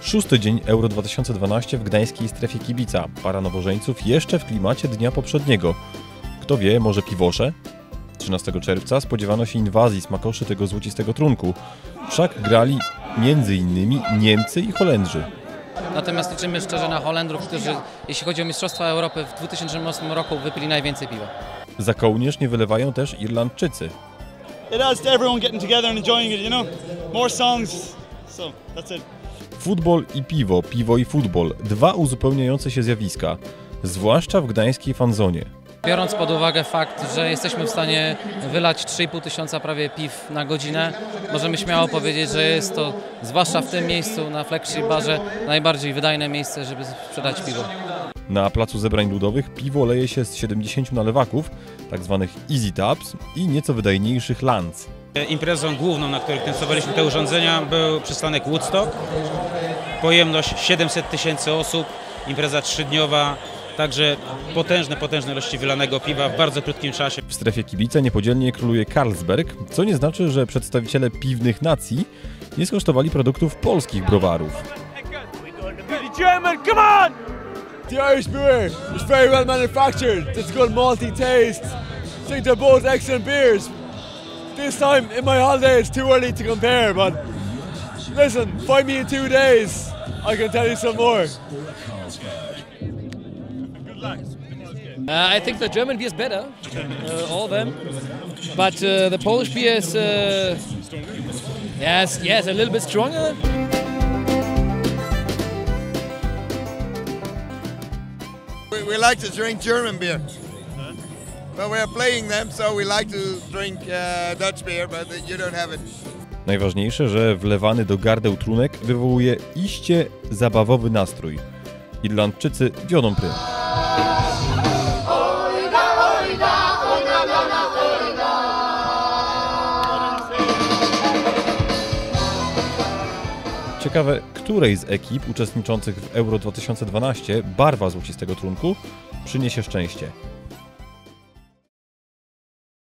Szósty dzień Euro 2012 w gdańskiej strefie kibica. Para nowożeńców jeszcze w klimacie dnia poprzedniego. Kto wie, może piwosze? 13 czerwca spodziewano się inwazji smakoszy tego złocistego trunku. Wszak grali między innymi Niemcy i Holendrzy. Natomiast liczymy szczerze na Holendrów, którzy, jeśli chodzi o Mistrzostwa Europy, w 2008 roku wypili najwięcej piwa. Za kołnierz nie wylewają też Irlandczycy. It adds to everyone getting together and enjoying it, you know? More songs, so that's it. Futbol i piwo, piwo i futbol. Dwa uzupełniające się zjawiska. Zwłaszcza w gdańskiej fanzonie. Biorąc pod uwagę fakt, że jesteśmy w stanie wylać 3,5 tysiąca prawie piw na godzinę, możemy śmiało powiedzieć, że jest to, zwłaszcza w tym miejscu, na Flagship Barze, najbardziej wydajne miejsce, żeby sprzedać piwo. Na placu zebrań ludowych piwo leje się z 70 nalewaków, tak zwanych easy taps i nieco wydajniejszych lanc. Imprezą główną, na której kręcowaliśmy te urządzenia, był przystanek Woodstock. Pojemność 700 tysięcy osób, impreza trzydniowa, także potężne, potężne ilości wylanego piwa w bardzo krótkim czasie. W strefie kibica niepodzielnie króluje Carlsberg, co nie znaczy, że przedstawiciele piwnych nacji nie skosztowali produktów polskich browarów. The Irish beer is very well manufactured. It's good malty taste. I think they're both excellent beers. This time in my holiday, it's too early to compare, but listen, find me in two days. I can tell you some more. Uh, I think the German beer is better, uh, all of them. But uh, the Polish beer is, uh, yes, yes, a little bit stronger. We, we like to drink German beer. But we're playing them, so we like to drink uh, Dutch beer, but you don't have it. Najważniejsze, że wlewany do gardeł trunek wywołuje iście zabawowy nastrój. Irlandczycy wiodą prym. Ciekawe, której z ekip uczestniczących w Euro 2012 barwa złocistego trunku przyniesie szczęście.